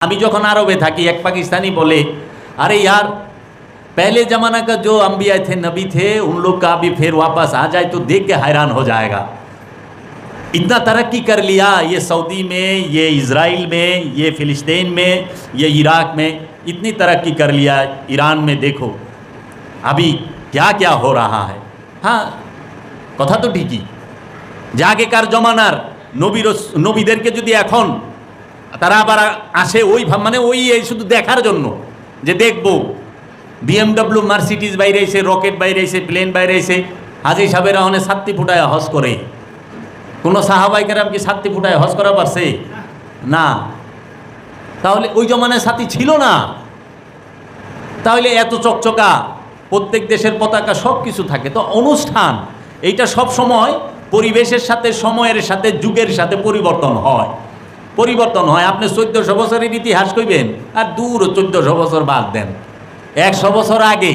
আমি যখন আরবে থাকি এক पाकिस्तानी बोले अरे यार पहले जमाना का जो अम्बिया थे नबी थे उन लोग का भी फिर वापस आ जाए तो देख के हैरान हो जाएगा इतना तरक्की कर लिया ये सऊदी में ये इसराइल में ये फ़िलिस्तीन में ये इराक में इतनी तरक्की कर लिया ईरान में देखो अभी क्या क्या हो रहा है हाँ কথা তো ঠিকই যে আগেকার জমানার নবীর নবীদেরকে যদি এখন তারা আবার আসে ওই মানে ওই এই শুধু দেখার জন্য যে দেখব বিএমডব্লিউ মার্সিডিজ বাইরে এসে রকেট বাইরে এসে প্লেন বাইরে এসে, হাজি সাহেবের অনেক সাতটি ফুটায় হজ করে। কোনো সাহাবাইকেরাম কি সাতটি ফুটায় হজ করা পারছে? না। তাহলে ওই জমানায় সাথী ছিল না। তাহলে এত চকচকা, প্রত্যেক দেশের পতাকা সব কিছু থাকে। তো অনুষ্ঠান, এইটা সব সময় পরিবেশের সাথে, সময়ের সাথে, যুগের সাথে পরিবর্তন হয়। পরিবর্তন হয়। আপনি চোদ্দশো বছরের ইতিহাস কইবেন, আর দূর চোদ্দশো বছর বাদ দেন। একশো বছর আগে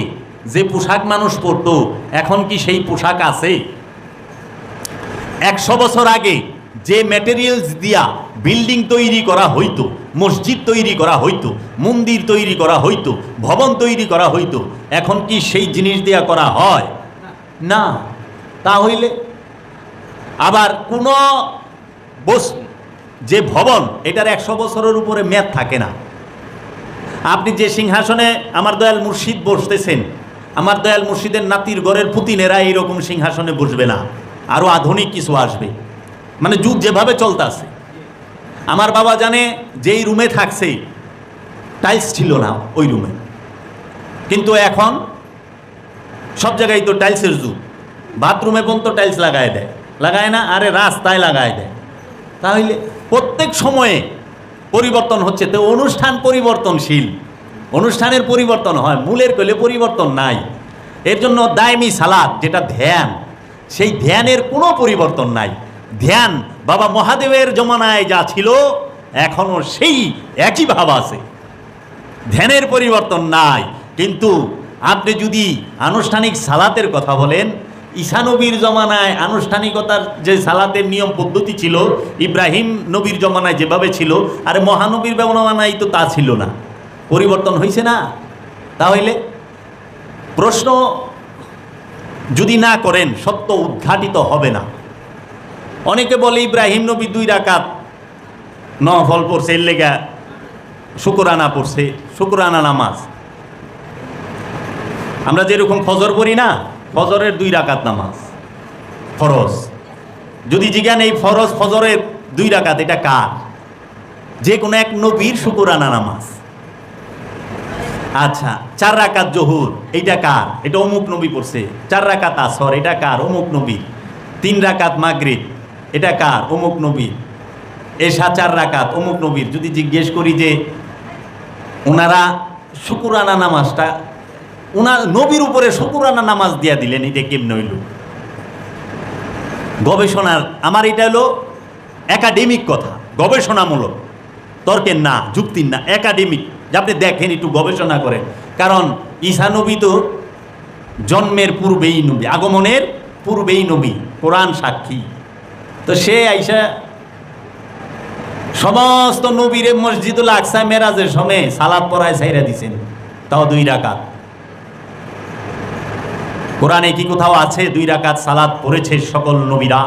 যে পোশাক মানুষ পরতো, এখন কি সেই পোশাক আছে? একশো বছর আগে যে ম্যাটেরিয়ালস দিয়া বিল্ডিং তৈরি করা হইতো, মসজিদ তৈরি করা হইতো, মন্দির তৈরি করা হইতো, ভবন তৈরি করা হইতো, এখন কি সেই জিনিস দিয়া করা হয়? না। তা হইলে আবার কোনো বস যে ভবন, এটার একশো বছরের উপরে মেয়াদ থাকে না। আপনি যে সিংহাসনে আমার দয়াল মুর্শিদ বসতেছেন, আমার দয়াল মুর্শিদের নাতির গড়ের পুতিনেরা এইরকম সিংহাসনে বসবে না। আরও আধুনিক কিছু আসবে। মানে যুগ যেভাবে চলতেছে আমার বাবা জানে যেই রুমে থাকছে, টাইলস ছিল না ওই রুমে। কিন্তু এখন সব জায়গায় তো টাইলসের যুগ। বাথরুমে পর্যন্ত টাইলস লাগায় দেয়। লাগায় না? আরে রাস্তায় লাগায় দেয়। তাহলে প্রত্যেক সময়ে পরিবর্তন হচ্ছে। তো অনুষ্ঠান পরিবর্তনশীল। অনুষ্ঠানের পরিবর্তন হয়, মূলের কলে পরিবর্তন নাই। এর জন্য দায়মি সালাদ, যেটা ধ্যান, সেই ধ্যানের কোনো পরিবর্তন নাই। ধ্যান, বাবা মহাদেবের জমানায় যা ছিল, এখনও সেই একই ভাব আছে। ধ্যানের পরিবর্তন নাই। কিন্তু আপনি যদি আনুষ্ঠানিক সালাতের কথা বলেন ঈশানবীর জমানায় আনুষ্ঠানিকতার যে সালাতের নিয়ম পদ্ধতি ছিল, ইব্রাহিম নবীর জমানায় যেভাবে ছিল, আর মহানবীর জমানায় তো তা ছিল না। পরিবর্তন হয়েছে না? তাহলে প্রশ্ন যদি না করেন, সত্য উদ্ঘাটিত হবে না। অনেকে বলে, ইব্রাহিম নবী দুই রাকাত নফল পড়ছে, এর লেগা শুকুরানা পড়ছে, শুকুরানা নামাজ। আমরা যেরকম ফজর পড়ি না ফজরের দুই রাকাত নামাজ। ফরজ। যদি জিজ্ঞান এই ফরজ ফজরের দুই রাকাত, এটা কার? যে কোনো এক নবীর শুকুরানা নামাজ। আচ্ছা চার রাকাত জহুর, এইটা কার? এটা অমুক নবী পড়ছে। চার রাকাত আসর, এটা কার? অমুক নবী। তিন রাকাত মাগরিব, এটা কার? অমুক নবী। এসা চার রাকাত, অমুক নবীর। যদি জিজ্ঞেস করি যে, ওনারা শুকুরানা নামাজটা ওনার নবীর উপরে শুকুরানা নামাজ দিয়া দিলেন, এটা কেমন হইল? গবেষণার, আমার এটা হলো একাডেমিক কথা, গবেষণামূলক। তর্কের না, যুক্তির না একাডেমিক যে আপনি দেখেন, একটু গবেষণা করেন। কারণ ঈশা নবী তো জন্মের পূর্বেই নবী, আগমনের পূর্বেই নবী, কোরআন সাক্ষী। তো সে আইসা সমস্ত নবীরে মসজিদুল আকসা মেরাজের সময় সালাদ পড়ায় সাইরা দিছেন, তাও দুই রাকাত। কোরআনে কি কোথাও আছে? দুই রাকাত সালাদ পড়েছে সকল নবীরা।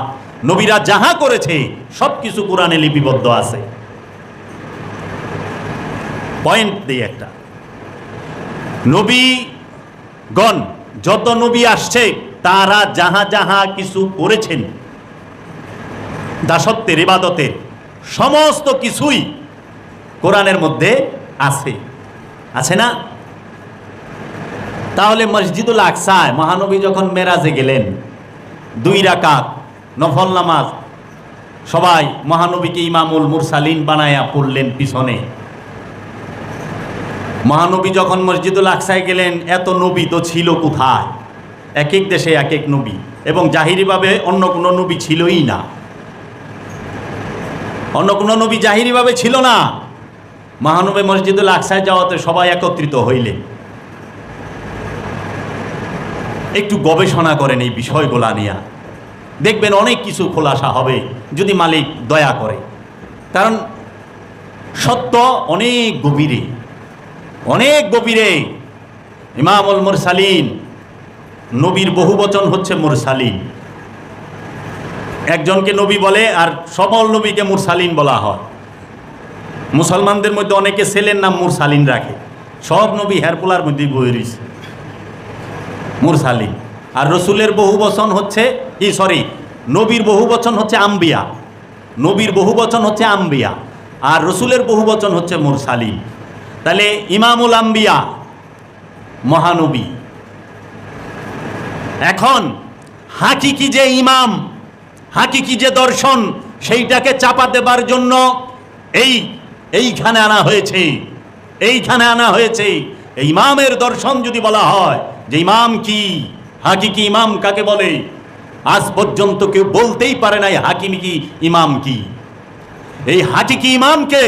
নবীরা যাহা করেছে সব কিছু কোরআনে লিপিবদ্ধ আছে। পয়েন্ট দিই একটা। নবীগণ, যত নবী আসছে, তারা যাহা যাহা কিছু করেছেন, দাসত্বের, ইবাদতের, সমস্ত কিছুই কোরআনের মধ্যে আছে। আছে না? তাহলে মসজিদুল আকসায় মহানবী যখন মেরাজে গেলেন, দুই রাকাত নফল নামাজ, সবাই মহানবীকে ইমামুল মুরসালিন বানায়া পড়লেন পিছনে। মহানবী যখন মসজিদুল আকসায় গেলেন, এত নবী তো ছিল কোথায়? এক এক দেশে এক এক নবী, এবং জাহিরিভাবে অন্য কোনো নবী ছিলই না। অন্য কোনো নবী জাহিরিভাবে ছিল না। মহানবী মসজিদুল আকসায় যাওয়াতে সবাই একত্রিত হইলেন। একটু গবেষণা করেন এই বিষয়গুলা নিয়ে। দেখবেন অনেক কিছু খোলাসা হবে যদি মালিক দয়া করে। কারণ সত্য অনেক গভীরে অনেক গভীরে ইমামুল মুরসালিন, নবীর বহু বচন হচ্ছে মুরসালিন। একজনকে নবী বলে আর সকল নবীকে মুরসালিন বলা হয়। মুসলমানদের মধ্যে অনেকে ছেলের নাম মুরসালিন রাখে। সব নবী হেরপোলার মধ্যে বয়ে রয়েছে। মুরসালিন আর রসুলের বহু বচন হচ্ছে ই, সরি, নবীর বহু বচন হচ্ছে আম্বিয়া। নবীর বহু বচন হচ্ছে আম্বিয়া। আর রসুলের বহু বচন হচ্ছে মুরসালিন তাহলে ইমামুল আম্বিয়া, মহানবী। এখন হাকিকি যে ইমাম, হাকিকি যে দর্শন, সেইটাকে চাপা দেবার জন্য এই, এইখানে আনা হয়েছে, এইখানে আনা হয়েছে। ইমামের দর্শন যদি বলা হয়, যে ইমাম কি, হাকিকি ইমাম কাকে বলে? আজ পর্যন্ত কেউ বলতেই পারে নাই হাকিমি কি, ইমাম কি। এই হাকিকি ইমামকে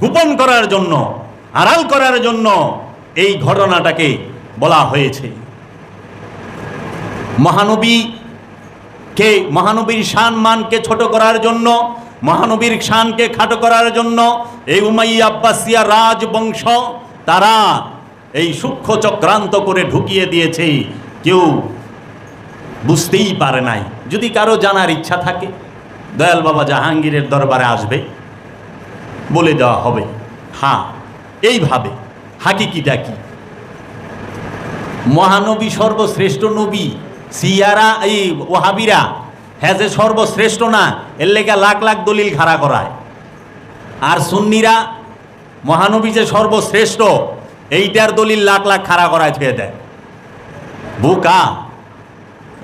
গোপন করার জন্য, আড়াল করার জন্য এই ঘটনাটাকে বলা হয়েছে। মহানবী কে, মহানবীর শান মানকে ছোট করার জন্য, মহানবীর শানকে খাটো করার জন্য, এই উমাই আব্বাসিয়া রাজবংশ, তারা এই সূক্ষ্ম চক্রান্ত করে ঢুকিয়ে দিয়েছে কেউ। বুঝতেই পারে নাই। যদি কারও জানার ইচ্ছা থাকে, দয়াল বাবা জাহাঙ্গীরের দরবারে আসবে। বলে দেওয়া হবে। হ্যাঁ এইভাবে। হাকিকিটা কি? মহানবী সর্বশ্রেষ্ঠ নবী, সিয়ারা, এই ওহাবিরা হ্যাঁ যে সর্বশ্রেষ্ঠ না, এর লেগা লাখ লাখ দলিল খাড়া করায়। আর সুন্নিরা, মহানবী যে সর্বশ্রেষ্ঠ এইটার দলিল লাখ লাখ খাড়া করায় ছুঁয়ে দেয় বোকা।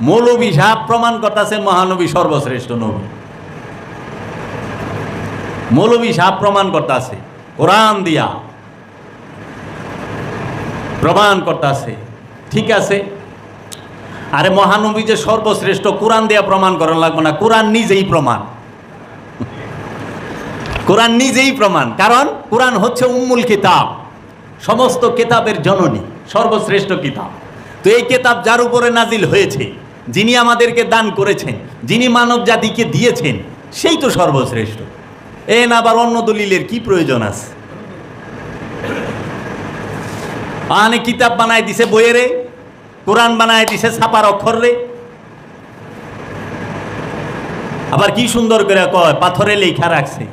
মৌলবী সাহেব প্রমাণ করতেছে মহানবী সর্বশ্রেষ্ঠ নবী। মৌলবী সাহেব প্রমাণ করতেছে, কোরআন দিয়া প্রমাণ করতেছে, ঠিক আছে? আরে মহানবী যে সর্বশ্রেষ্ঠ, কোরআন দেয়া প্রমাণ করার লাগবে না, কোরআন নিজেই প্রমাণ। কোরআন নিজেই প্রমাণ, কারণ কোরআন হচ্ছে উম্মুল কিতাব। সমস্ত কিতাবের জননী, সর্বশ্রেষ্ঠ কিতাব। তো এই কেতাব যার উপরে নাজিল হয়েছে, যিনি আমাদেরকে দান করেছেন, যিনি মানব জাতিকে দিয়েছেন, সেই তো সর্বশ্রেষ্ঠ। এন আবার অন্য দলিলের কি প্রয়োজন আছে? আনে কিতাব বানায় দিছে বইয়েরে, কোরআন বানায় দিছে ছাপার অক্ষর। রে আবার কি সুন্দর করে কয়, পাথরে লেখা রাখছে।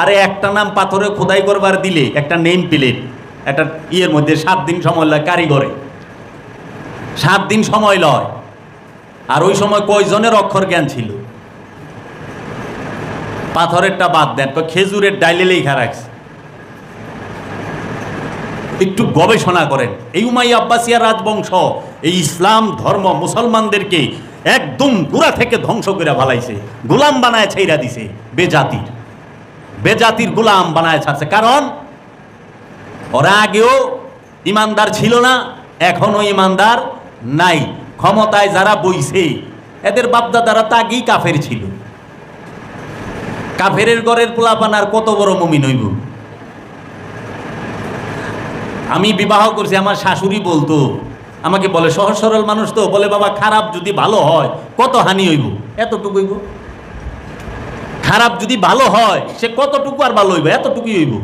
আরে একটা নাম পাথরে খোদাই করবার দিলে একটা নেম প্লেট। একটা ইয়ের মধ্যে সাত দিন সময় লয় কারিগরে। সাত দিন সময় লয়। আর ওই সময় কয়জনের অক্ষর জ্ঞান ছিল? পাথরেরটা বাদ দেন খেজুরের ডাইলে লেখা রাখছে। একটু গবেষণা করেন। এই উমাই আব্বাসিয়া রাজবংশ, এই ইসলাম ধর্ম মুসলমানদেরকে একদম গুড়া থেকে ধ্বংস করে ভালাইছে গোলাম বানায় ছাইরা দিছে, বেজাতির। বেজাতির গোলাম বানায় ছাড়ছে। কারণ ওরা আগেও ইমানদার ছিল না, এখনও ইমানদার নাই। ক্ষমতায় যারা বইছে, এদের বাপদাদারা তা আগেই কাফের ছিল। কাফেরের ঘরের পোলাপান কত বড় মমিন হইব? আমি বিবাহ করছি, আমার শাশুড়ি বলতো, আমাকে বলে, সহজ সরল মানুষ তো। বলে, বাবা, খারাপ যদি ভালো হয়, কত হানি হইব? এতটুকু হইব। খারাপ যদি ভালো হয়, সে কতটুকু আর ভালো হইব? এতটুকুই হইব।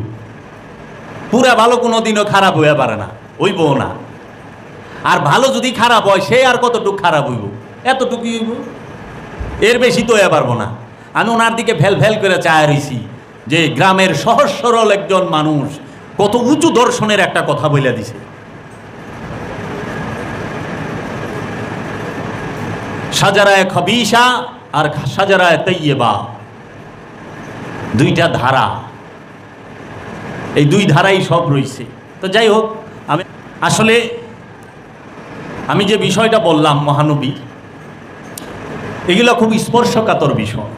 পুরা ভালো কোনো দিনও খারাপ হইয়া পারে না হইব না। আর ভালো যদি খারাপ হয়, সে আর কতটুকু খারাপ হইব? এতটুকুই হইব? এর বেশি তো হইয়া পারব না। আমি ওনার দিকে ভেল ভেল করে চায় রইছি যে গ্রামের সহজ সরল একজন মানুষ কত উঁচু দর্শনের একটা কথা বলে দিছে। সাজারায় খবিসা আর সাজারায় তৈয়বা। দুইটা ধারা। এই দুই ধারাই সব রয়েছে তো যাই হোক আমি আসলে আমি যে বিষয়টা বললাম মহানবী এগুলো খুব স্পর্শকাতর বিষয়।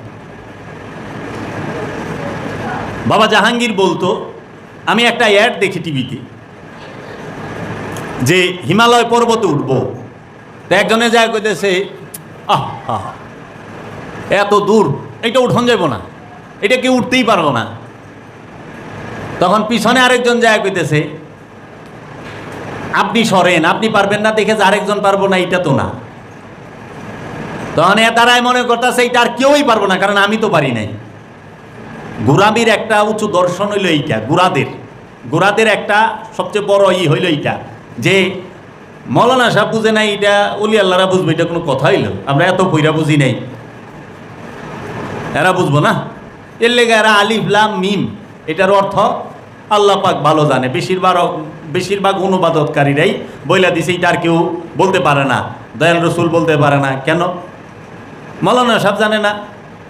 বাবা জাহাঙ্গীর বলতো আমি একটা অ্যাড দেখি টিভিতে যে হিমালয় পর্বতে উঠবো। তো একজনে যায় কইতেছে আহ আহ, এত দূর এটা উঠন যাব না এটা কেউ উঠতেই পারব না। তখন পিছনে আরেকজন যায় কইতেছে, আপনি সরেন, আপনি পারবেন না, দেখে যে আরেকজন পারব না এটা তো না। তখন এ তারাই মনে করতেছে এটা আর কেউই পারব না, কারণ আমি তো পারি নাই। গুরামির একটা উঁচু দর্শন হইল এইটা, গুরাদের। গুরাদের একটা সবচেয়ে বড় ই হইল এইটা, যে মৌলানা সাহেব বুঝে নাই এটা অলি আল্লাহরা বুঝবে, এটা কোনো কথা হইল, আমরা এত পইরা বুঝি নাই। এরা বুঝব না। এর লেগে এরা আলিফ, লাম, মিম, এটার অর্থ আল্লাহ পাক ভালো জানে। বেশিরভাগ বেশিরভাগ অনুবাদকারীরাই বইলা দিছে, এটা আর কেউ বলতে পারে না। দয়াল রসুল বলতে পারে না। কেন? মৌলানা সাহেব জানে না।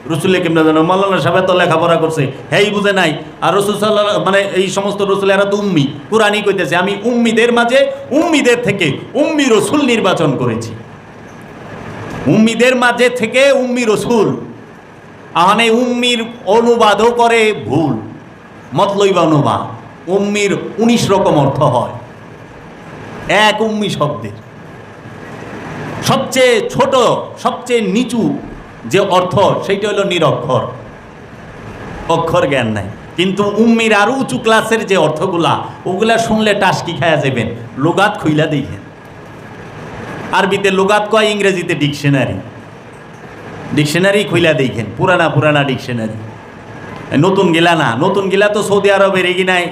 রসুলে কেমন জানো? মৌলানা সাহেব তো লেখাপড়া করছে, হেই বুঝে নাই। আর রসুল সাল্লাহ মানে এই সমস্ত রসুল, এরা তো উম্মি। কোরআনই কইতেছে, আমি উম্মিদের মাঝে উম্মিদের থেকে উম্মি রসুল নির্বাচন করেছি। উম্মিদের মাঝে থেকে উম্মি রসুল। আহানে উম্মির অনুবাদও করে ভুল। মতলই বা অনুবাদ। উম্মির উনিশ রকম অর্থ হয়। এক উম্মি শব্দের। সবচেয়ে ছোট, সবচেয়ে নিচু যে অর্থ, সেইটা হলো নিরক্ষর। অক্ষর জ্ঞান নাই। কিন্তু উম্মির আরও উঁচু ক্লাসের যে অর্থগুলা, ওগুলা শুনলে টাসকি খায়া যাবেন। লোগাত খুইলা দেখেন আরবিতে লোগাত কয়, ইংরেজিতে ডিকশনারি। ডিকশনারি খুইলা দেখেন পুরানা পুরানা ডিকশনারি। নতুন গেলা না, নতুন গেলা তো সৌদি আরবের এগিনায়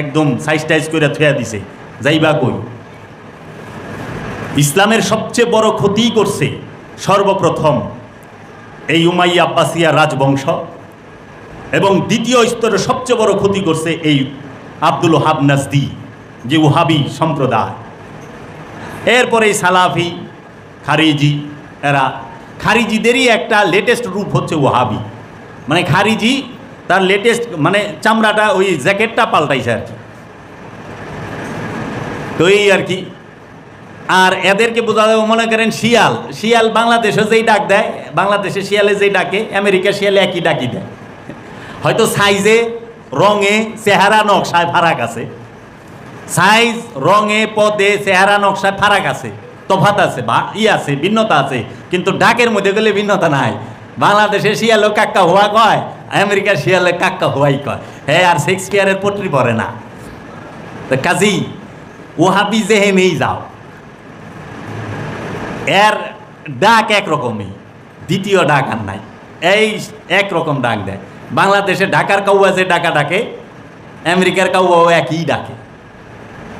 একদম সাইজ টাইজ করে থুয়া দিছে। যাইবা কই? ইসলামের সবচেয়ে বড় ক্ষতি করছে সর্বপ্রথম এই উমাইয়া আব্বাসিয়া রাজবংশ এবং দ্বিতীয় স্তরে সবচেয়ে বড় ক্ষতি করছে এই আব্দুল হাব নাজদি, যে ওহাবি সম্প্রদায়। এরপরে সালাফি, খারিজি, এরা, খারিজিদেরই একটা লেটেস্ট রূপ হচ্ছে ওহাবি। মানে খারিজি তার লেটেস্ট মানে চামড়াটা, ওই জ্যাকেটটা পাল্টাইছে আর কি। তো এই আর কি। আর এদেরকে বোঝা যাবে মনে করেন শিয়াল। শিয়াল বাংলাদেশে যেই ডাক দেয়, বাংলাদেশে শিয়ালে যেই ডাকে আমেরিকা শিয়ালে একই ডাকি দেয়। হয়তো সাইজে, রঙে চেহারা নকশায় ফারাক আছে। সাইজ, রঙে, পদে চেহারা নকশায় ফারাক আছে। তফাত আছে, বা ই আছে, ভিন্নতা আছে। কিন্তু ডাকের মধ্যে গেলে ভিন্নতা নাই। বাংলাদেশে শিয়ালও কাক্কা হওয়া কয়, আমেরিকার শিয়ালে কাক্কা হওয়াই কয়। হ্যাঁ আর শেক্সপিয়ারের পটরি পড়ে না। তো কাজী ওহাবি জেহেনেই যাও। এর ডাক একরকমই, দ্বিতীয় ডাক আর নাই। এই একরকম ডাক দেয়। বাংলাদেশে ঢাকার কাউয়া যে ডাকা ডাকে, আমেরিকার কাউয়াও একই ডাকে।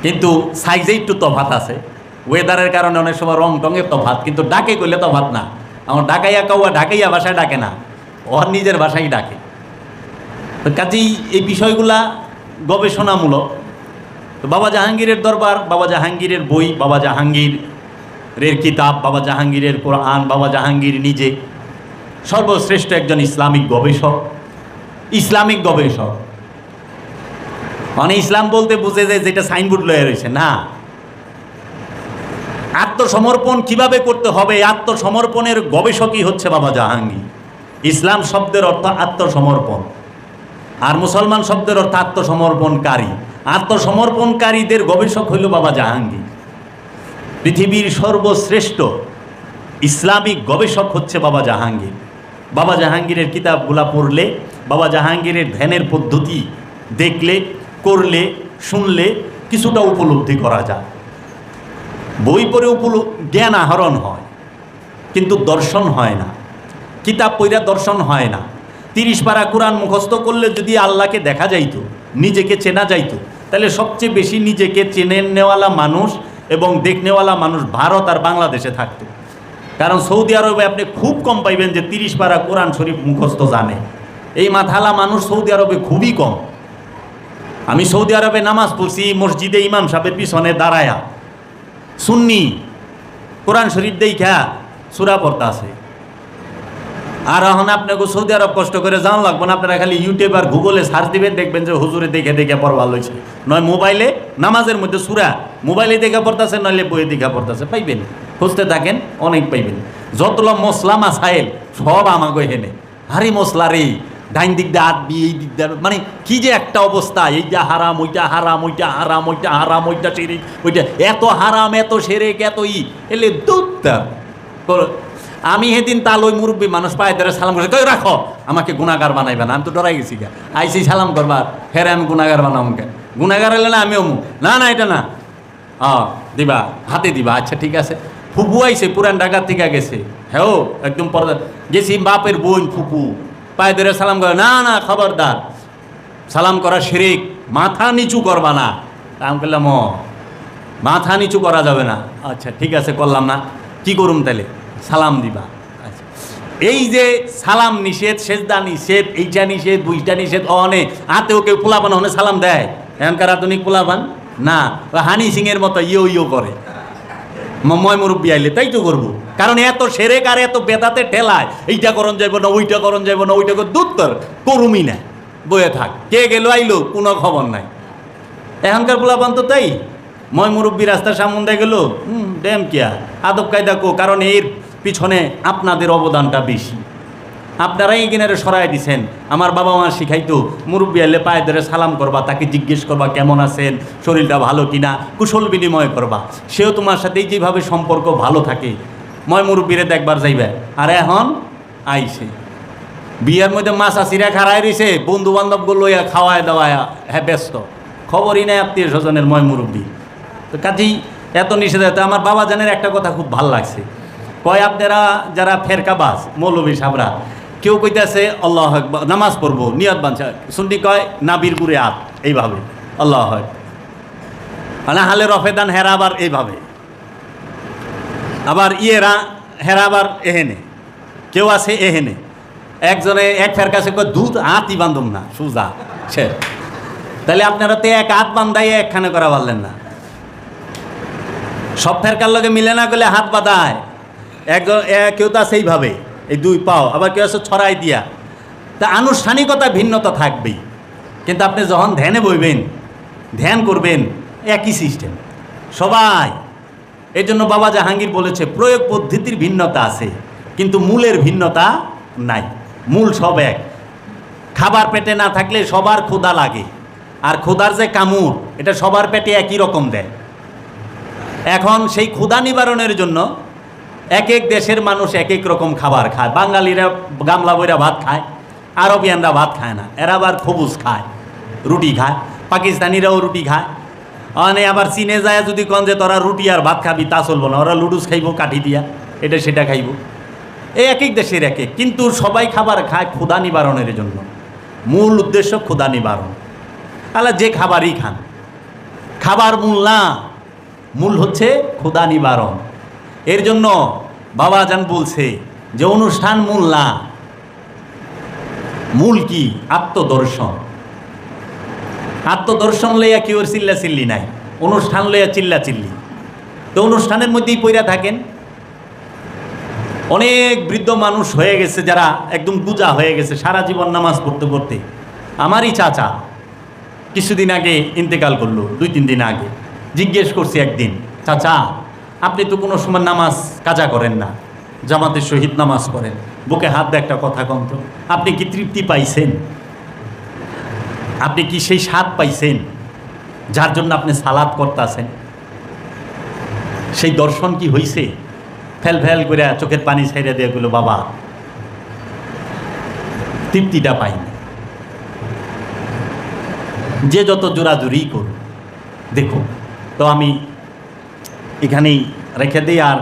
কিন্তু সাইজে একটু তফাত আছে। ওয়েদারের কারণে অনেক সময় রং টঙের তফাত, কিন্তু ডাকে করলে তফাত না। আমার ডাকাইয়া কাউয়া ঢাকাইয়া ভাষায় ডাকে না। ওর নিজের ভাষাই ডাকে। তো কাজেই এই বিষয়গুলা গবেষণামূলক। তো বাবা জাহাঙ্গীরের দরবার, বাবা জাহাঙ্গীরের বই, বাবা জাহাঙ্গীরের কিতাব, বাবা জাহাঙ্গীরের কোরআন, বাবা জাহাঙ্গীর নিজে। সর্বশ্রেষ্ঠ একজন ইসলামিক গবেষক। ইসলামিক গবেষক। মানে ইসলাম বলতে বুঝে যে যেটা সাইনবোর্ড লয়ে রয়েছে। না আত্মসমর্পণ কীভাবে করতে হবে? আত্মসমর্পণের গবেষকই হচ্ছে বাবা জাহাঙ্গীর। ইসলাম শব্দের অর্থ আত্মসমর্পণ। আর মুসলমান শব্দের অর্থ আত্মসমর্পণকারী। আত্মসমর্পণকারীদের গবেষক হইল বাবা জাহাঙ্গীর। পৃথিবীর সর্বশ্রেষ্ঠ ইসলামিক গবেষক হচ্ছে বাবা জাহাঙ্গীর। বাবা জাহাঙ্গীরের কিতাবগুলা পড়লে, বাবা জাহাঙ্গীরের ধ্যানের পদ্ধতি দেখলে, করলে, শুনলে কিছুটা উপলব্ধি করা যায়। বই পড়ে উপল জ্ঞান আহরণ হয়, কিন্তু দর্শন হয় না। কিতাব পইরা দর্শন হয় না। তিরিশ পারা কোরআন মুখস্থ করলে যদি আল্লাহকে দেখা যাইতো, নিজেকে চেনা যাইতো, তাহলে সবচেয়ে বেশি নিজেকে চেনে নেওয়ালা মানুষ এবং দেখনেওয়ালা মানুষ ভারত আর বাংলাদেশে থাকতো। কারণ সৌদি আরবে আপনি খুব কম পাইবেন যে তিরিশ পারা কোরআন শরীফ মুখস্থ জানে। এই মাথালা মানুষ সৌদি আরবে খুবই কম। আমি সৌদি আরবে নামাজ পড়ছি, মসজিদে ইমাম সাহেবের পিছনে দাঁড়ায়া সুন্নি। কোরআন শরীফ দেখা সুরা পড়তা আছে। আর এখন আপনাকে সৌদি আরব কষ্ট করে জানা লাগবে না, আপনারা খালি ইউটিউব আর গুগলে সার্চ দিবেন, দেখবেন যে হুজুরে দেখে দেখে পড়বা লইছে। নয় মোবাইলে নামাজের মধ্যে সুরা, মোবাইলে দেখা পড়তেছে, নইলে বইয়ে দেখা পড়তেছে, পাইবেন। খুঁজতে থাকেন, অনেক পাইবেন। যতলা মশলা মাসাইল, সব আমাকে হেনে হারি মশলা রে। ডাইন দিক দিয়ে দিয়ে, এই দিক দিয়ে মানে কি যে একটা অবস্থা, এই এইটা হারাম, ওইটা হারাম ওইটা হারাম ওইটা হারাম, ওইটা সেরেক ওইটা এত হারাম, এত সেরেক এত ই এলে দুধটা আমি সেদিন তাল ওই মুরব্বী মানুষ পায়ে ধরে সালাম করে কই রাখো, আমাকে গুণাগার বানাইবে না। আমি তো ডরাই গেছি গা। আইসি সালাম করবার, ফেরে আমি গুণাগার বানাবো কে? গুণাগার হলে না আমি মুখ না না, এটা না। হ্যাঁ দিবা, হাতে দিবা আচ্ছা ঠিক আছে। ফুপু আইছে, পুরান ঢাকার থেকে গেছে। হ্যাঁ একদম পর্দা গেছি বাপের বোন ফুপু। পায়ে ধরে সালাম করে, না না, খবরদার। সালাম করা শিরিক, মাথা নিচু করবা না। আমি করলাম, ও, মাথা নিচু করা যাবে না। আচ্ছা ঠিক আছে, করলাম না। কি করুম তাহলে সালাম দিবা। আচ্ছা। এই যে সালাম নিষেধ, সেজদা নিষেধ, এইটা নিষেধ বুইটা নিষেধ অনে হাতেও কেউ পোলাপান হনে সালাম দেয়। এখনকার আধুনিক পোলাপান? না। হানি সিং এর মতো ইয়ো ইয়ো করে। ময় মুরব্বী আইলে, তাই তো করব। কারণ এত সেরে কার এত বেদাতে ঠেলায়, এইটা করণ যাইব না, ওইটা করণ যাইব না, ওইটা দুধ তোর করুমি না। বয়ে থাক। কে গেল আইলো, কোনো খবর নাই। এখনকার পোলাপান তো তাই। ময় মুরব্বী রাস্তার সামনে গেল, হুম ড্যাম কিয়া? আদব কায়দা কো, কারণ এর পিছনে আপনাদের অবদানটা বেশি। আপনারাই এখানে সরাই দিছেন। আমার বাবা মা শিখাইতো, মুরব্বী এলে পায়ে ধরে সালাম করবা, তাকে জিজ্ঞেস করবা, কেমন আছেন, শরীরটা ভালো কিনা, কুশল বিনিময় করবা। সেও তোমার সাথে যেভাবে সম্পর্ক ভালো থাকে ময় মুরব্বীরে দেখবার যাইবে। আর এখন আইছে। বিয়ের মধ্যে মাছ আসিরা খারাই রইছে বন্ধু বান্ধব লইয়া খাওয়ায় দাওয়ায় হ্যাঁ ব্যস্ত। খবরই নাই আত্মীয় স্বজনের ময় মুরব্বী। তো কাজেই এত নিষেধাজ্ঞা আমার বাবা জানের একটা কথা খুব ভালো লাগছে। কয় আপনারা যারা ফেরকাবাজ মৌলবী সাবরা কেউ কইতেছে, আল্লাহ নামাজ পড়ব, নিয়ত বাঞ্ছা শুনটি কয়, নাবির গুড়ে আত এইভাবে। আল্লাহ হয় মানে হালে রফেদান হেরা আবার এইভাবে। আবার ইয়েরা, হেরা আবার এহেনে। কেউ আছে এহেনে। একজনে এক ফের কাছে দুধ হাতই বান্ধব না, সুজা সে তাহলে আপনারা তো এক হাত বান্ধাই একখানে করা পারলেন না। সব ফেরকার লগে মিলে না গেলে হাত বাঁধায়। একজন কেউ তো আছে এইভাবে। এই দুই পাও, আবার কেউ আছে ছড়াই দিয়া। তা আনুষ্ঠানিকতা ভিন্নতা থাকবেই। কিন্তু আপনি যখন ধ্যানে বইবেন, ধ্যান করবেন, একই সিস্টেম সবাই, এই জন্য বাবা জাহাঙ্গীর বলেছে, প্রয়োগ পদ্ধতির ভিন্নতা আছে, কিন্তু মূলের ভিন্নতা নাই। মূল সব এক। খাবার পেটে না থাকলে সবার ক্ষুধা লাগে। আর ক্ষুধার যে কামড়, এটা সবার পেটে একই রকম দেয়। এখন সেই ক্ষুধা নিবারণের জন্য এক এক দেশের মানুষ এক এক রকম খাবার খায়। বাঙালিরা গামলা বইরা ভাত খায়, আরবিয়ানরা ভাত খায় না। এরা আবার খবুজ খায়, রুটি খায়, পাকিস্তানিরাও রুটি খায়। মানে আবার চীনে যায় যদি কন যে তোরা রুটি আর ভাত খাবি, তা চলবো না। ওরা লুডুস খাইব, কাঠি দিয়া, এটা সেটা খাইব। এই এক এক দেশের এক এক কিন্তু সবাই খাবার খায় ক্ষুধা নিবারণের জন্য। মূল উদ্দেশ্য ক্ষুধা নিবারণ। তাহলে যে খাবারই খান। খাবার মূল না, মূল হচ্ছে ক্ষুধা নিবারণ। এর জন্য বাবা যান বলছে যে অনুষ্ঠান মূল না। মূল কি? আত্মদর্শন। আত্মদর্শন লইয়া কেউ চিল্লা চিল্লি নাই। অনুষ্ঠান লইয়া চিল্লা চিল্লি তো অনুষ্ঠানের মধ্যেই পইরা থাকেন। অনেক বৃদ্ধ মানুষ হয়ে গেছে যারা একদম গুজা হয়ে গেছে, সারা জীবন নামাজ পড়তে পড়তে। আমারই চাচা কিছুদিন আগে ইন্তেকাল করল দুই তিন দিন আগে। জিজ্ঞেস করছি একদিন, চাচা আপনি তো কোনো সময় নামাজ কাজা করেন না, জামাতের শহীদ নামাজ করেন বুকে হাত দিয়ে একটা কথা কন্ত আপনি কি তৃপ্তি পাইছেন? আপনি কি সেই স্বাদ পাইছেন যার জন্য আপনি সালাদ করতেছেন? সেই দর্শন কি হইছে? ফেল ফেল করে চোখের পানি ছাইড়া দিয়ে গেলো বাবা, তৃপ্তিটা পাইনি। যে যত জোরাজুরি করুন দেখুন তো আমি এখানেই রেখে দিই আর